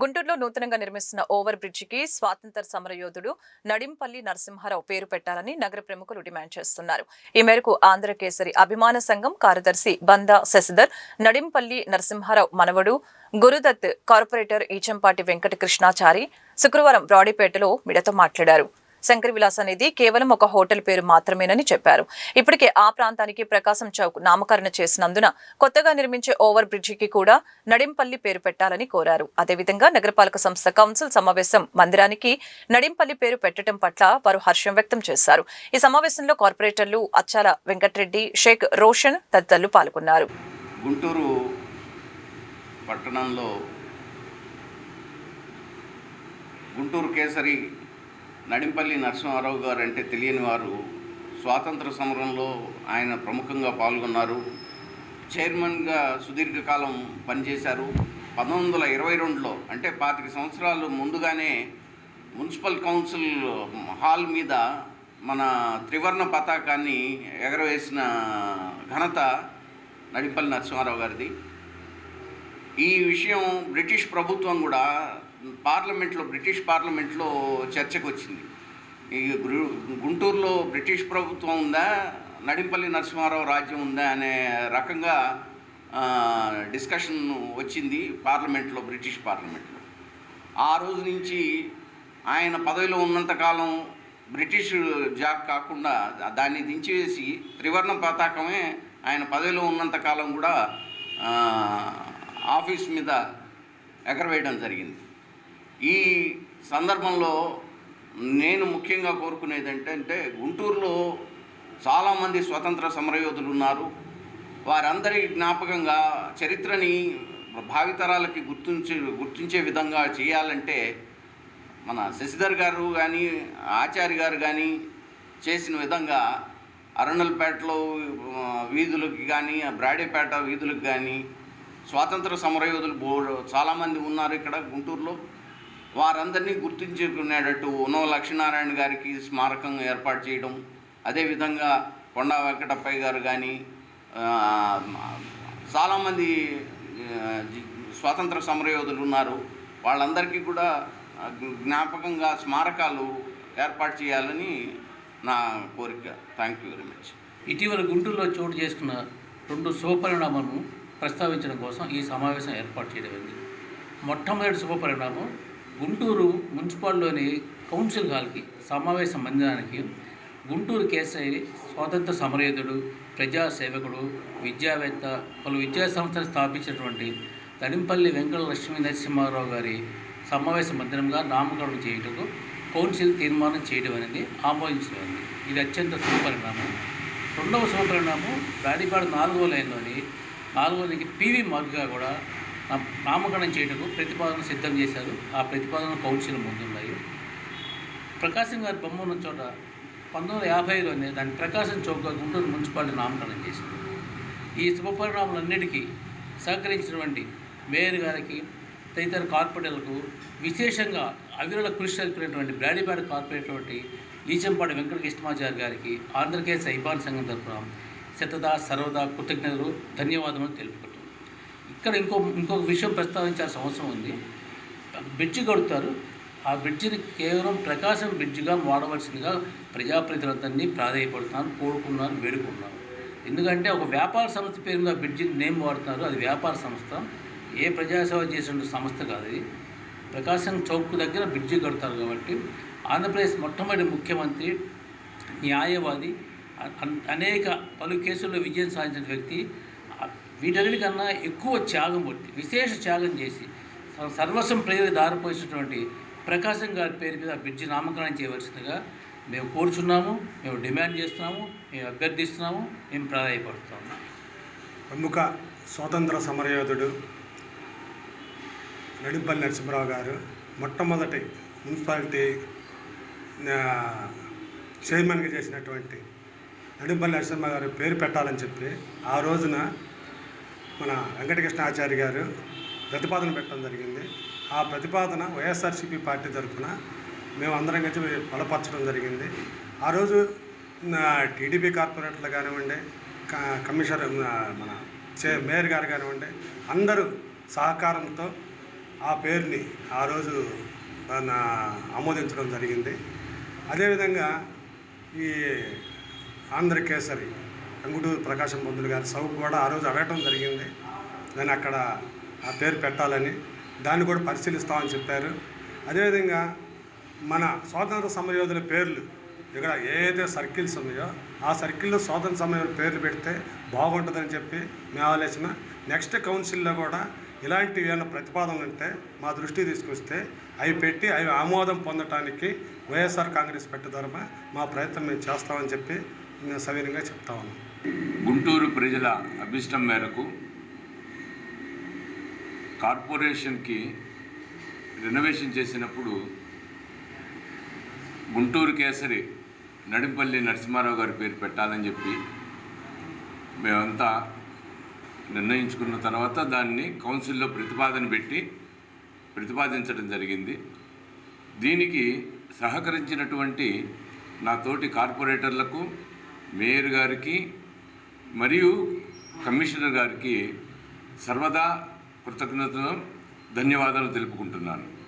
గుంటూరులో నూతనంగా నిర్మిస్తున్న ఓవర్ బ్రిడ్జికి స్వాతంత్ర సమరయోధుడు నడింపల్లి నరసింహారావు పేరు పెట్టాలని నగర ప్రముఖులు డిమాండ్ చేస్తున్నారు. ఈ మేరకు ఆంధ్ర కేసరి అభిమాన సంఘం కార్యదర్శి బందా శశిధర్ నడింపల్లి నరసింహారావు మనవడు గురుదత్ కార్పొరేటర్ ఈచంపాటి వెంకట కృష్ణాచారి శుక్రవారం బ్రాడీపేటలో మిడతో మాట్లాడారు. శంకర్ విలాస్ అనేది కేవలం ఒక హోటల్ పేరు మాత్రమేనని చెప్పారు. ఇప్పటికే ఆ ప్రాంతానికి ప్రకాశం చౌక్ నామకరణ చేసినందున కొత్తగా నిర్మించే ఓవర్ బ్రిడ్జికి కూడా నడింపల్లి పేరు పెట్టాలని కోరారు. అదేవిధంగా నగరపాలక సంస్థ కౌన్సిల్ సమావేశం మందిరానికి నడింపల్లి పేరు పెట్టడం పట్ల వారు హర్షం వ్యక్తం చేశారు. ఈ సమావేశంలో కార్పొరేటర్లు అచ్చాల వెంకటరెడ్డి షేక్ రోషన్ తదితరులు పాల్గొన్నారు. గుంటూరు పట్టణంలో గుంటూరు కేసరి నడింపల్లి నరసింహారావు గారు అంటే తెలియని వారు స్వాతంత్ర సమరంలో ఆయన ప్రముఖంగా పాల్గొన్నారు. చైర్మన్గా సుదీర్ఘకాలం పనిచేశారు. పంతొమ్మిది వందల ఇరవై రెండులో అంటే పాతిక సంవత్సరాలు ముందుగానే మున్సిపల్ కౌన్సిల్ హాల్ మీద మన త్రివర్ణ పతాకాన్ని ఎగరవేసిన ఘనత నడిపల్లి నరసింహారావు గారిది. ఈ విషయం బ్రిటిష్ ప్రభుత్వం కూడా పార్లమెంట్లో బ్రిటిష్ పార్లమెంట్లో చర్చకు వచ్చింది ఈ గుంటూరులో బ్రిటిష్ ప్రభుత్వం ఉందా నడింపల్లి నరసింహారావు రాజ్యం ఉందా అనే రకంగా డిస్కషన్ వచ్చింది పార్లమెంట్లో బ్రిటిష్ పార్లమెంట్లో. ఆ రోజు నుంచి ఆయన పదవిలో ఉన్నంతకాలం బ్రిటిష్ జాబ్ కాకుండా దాన్ని దించివేసి త్రివర్ణ పతాకమే ఆయన పదవిలో ఉన్నంతకాలం కూడా ఆఫీస్ మీద ఎగరవేయడం జరిగింది. ఈ సందర్భంలో నేను ముఖ్యంగా కోరుకునేది ఏంటంటే గుంటూరులో చాలామంది స్వతంత్ర సమరయోధులు ఉన్నారు. వారందరి జ్ఞాపకంగా చరిత్రని భావితరాలకి గుర్తించే గుర్తించే విధంగా చేయాలంటే మన శశిధర్ గారు కానీ ఆచార్య గారు కానీ చేసిన విధంగా అరుణల్పేటలో వీధులకి కానీ బ్రాడేపేట వీధులకు కానీ స్వాతంత్ర సమరయోధులు బో చాలామంది ఉన్నారు ఇక్కడ గుంటూరులో. వారందరినీ గుర్తించుకునేటట్టు ఉన్నవ లక్ష్మీనారాయణ గారికి స్మారకం ఏర్పాటు చేయడం అదేవిధంగా కొండా వెంకటప్పయ్య గారు కానీ చాలామంది స్వాతంత్ర సమరయోధులు ఉన్నారు. వాళ్ళందరికీ కూడా జ్ఞాపకంగా స్మారకాలు ఏర్పాటు చేయాలని నా కోరిక. థ్యాంక్ యూ వెరీ మచ్ ఇటీవల గుంటూరులో చోటు చేసుకున్న రెండు శుభపరిణామాలను ప్రస్తావించడం కోసం ఈ సమావేశం ఏర్పాటు చేయడం మొట్టమొదటి శుభపరిణామం గుంటూరు మున్సిపాల్లోని కౌన్సిల్ హాల్కి సమావేశ మందిరానికి గుంటూరు కేసరి స్వాతంత్ర సమరయోధుడు ప్రజాసేవకుడు విద్యావేత్త పలు విద్యా సంస్థలు స్థాపించినటువంటి తడింపల్లి వెంకట లక్ష్మీ నరసింహారావు గారి సమావేశ మందిరంగా నామకరణం చేయుటకు కౌన్సిల్ తీర్మానం చేయడం అనేది ఆమోదించబడింది. ఇది అత్యంత శుభపరిణామం రెండవ శుభపరిణామం రాడిపాడు నాలుగో లైన్లోని నాలుగో లైన్కి పీవీ మార్గ్గా కూడా నామకరణం చేయటకు ప్రతిపాదన సిద్ధం చేశారు. ఆ ప్రతిపాదన కౌన్సిల్ ముందున్నాయి ప్రకాశం గారి బొమ్మ ఉన్న చోట పంతొమ్మిది వందల యాభైలోనే దాన్ని ప్రకాశం చౌక్గా గుంటూరు మున్సిపాలిటీ నామకరణం చేసింది. ఈ శుభ పరిణామాలన్నిటికీ సహకరించినటువంటి మేయర్ గారికి తదితర కార్పొరేటర్లకు విశేషంగా అవిరల కృషి జరిపినటువంటి బ్రాడీపేట కార్పొరేటర్ ఈచంపాటి వెంకట కృష్ణమాచారి గారికి ఆంధ్రకేశ్ సైబాన్ సంఘం తరఫున శతదా సర్వదా కృతజ్ఞతలు ధన్యవాదములు తెలుపుకుంటారు ఇక్కడ ఇంకో ఇంకొక విషయం ప్రస్తావించాల్సిన అవసరం ఉంది. బ్రిడ్జి కడుతారు. ఆ బ్రిడ్జిని కేవలం ప్రకాశం బ్రిడ్జిగా వాడవలసిందిగా ప్రజాప్రతినిధులందరినీ ప్రాధాన్యపడుతున్నాను కోరుకున్నాను వేడుకున్నాను ఎందుకంటే ఒక వ్యాపార సంస్థ పేరు మీద బ్రిడ్జిని నేమ్ వాడుతున్నారు. అది వ్యాపార సంస్థ. ఏ ప్రజాసేవ చేసిన సంస్థ కాదు అది ప్రకాశం చౌక్ దగ్గర బ్రిడ్జి కడతారు కాబట్టి ఆంధ్రప్రదేశ్ మొట్టమొదటి ముఖ్యమంత్రి న్యాయవాది అనేక పలు కేసుల్లో విజయం సాధించిన వ్యక్తి వీటన్నిటికన్నా ఎక్కువ త్యాగం పట్టి విశేష త్యాగం చేసి సర్వస్వం ప్రజలకు దారిపోసినటువంటి ప్రకాశం గారి పేరు మీద బ్రిడ్జి నామకరణం చేయవలసిందిగా మేము కోరుచున్నాము మేము డిమాండ్ చేస్తున్నాము మేము అభ్యర్థిస్తున్నాము మేము ప్రాధాయపడుతున్నాము. ప్రముఖ స్వాతంత్ర సమరయోధుడు నడిపల్లి నరసింహరావు గారు మొట్టమొదటి మున్సిపాలిటీ చైర్మన్గా చేసినటువంటి నడిపల్లి నరసింహ గారు పేరు పెట్టాలని చెప్పి ఆ రోజున మన వెంకటకృష్ణాచారి గారు ప్రతిపాదన పెట్టడం జరిగింది. ఆ ప్రతిపాదన వైఎస్ఆర్సీపీ పార్టీ తరఫున మేము అందరం కలిసి బలపరచడం జరిగింది. ఆ రోజు టీడీపీ కార్పొరేటర్లు కానివ్వండి క- కమిషనర్ మన చే మేయర్ గారు కానివ్వండి అందరూ సహకారంతో ఆ పేరుని ఆ రోజు ఆమోదించడం జరిగింది. అదేవిధంగా ఈ ఆంధ్రకేసరి అంగుటూరు ప్రకాశం పంతులు గారి సౌకు కూడా ఆ రోజు అడగటం జరిగింది. నేను అక్కడ ఆ పేరు పెట్టాలని. దాన్ని కూడా పరిశీలిస్తామని చెప్పారు. అదేవిధంగా మన స్వాతంత్ర సమరయోధుల పేర్లు ఇక్కడ ఏదైతే సర్కిల్స్ ఉన్నాయో ఆ సర్కిల్లో స్వాతంత్ర సమరయోధుల పేర్లు పెడితే బాగుంటుందని చెప్పి మేము ఆలోచన. నెక్స్ట్ కౌన్సిల్లో కూడా ఇలాంటివి ఏమైనా ప్రతిపాదనలు ఉంటే మా దృష్టి తీసుకొస్తే అవి పెట్టి అవి ఆమోదం పొందటానికి వైఎస్ఆర్ కాంగ్రెస్ పెట్టే పెట్టుదరమ మా ప్రయత్నం మేము చేస్తామని చెప్పి నేను సవీరంగా చెప్తా ఉన్నాను. గుంటూరు ప్రజల అభిష్టం మేరకు కార్పొరేషన్కి రెనోవేషన్ చేసినప్పుడు గుంటూరు కేసరి నడింపల్లి నరసింహారావు గారి పేరు పెట్టాలని చెప్పి మేమంతా నిర్ణయించుకున్న తర్వాత దాన్ని కౌన్సిల్లో ప్రతిపాదన పెట్టి ప్రతిపాదించడం జరిగింది. దీనికి సహకరించినటువంటి నా తోటి కార్పొరేటర్లకు మేయర్ గారికి మరియు కమిషనర్ గారికి సర్వదా కృతజ్ఞతలు ధన్యవాదాలు తెలుపుకుంటున్నాను.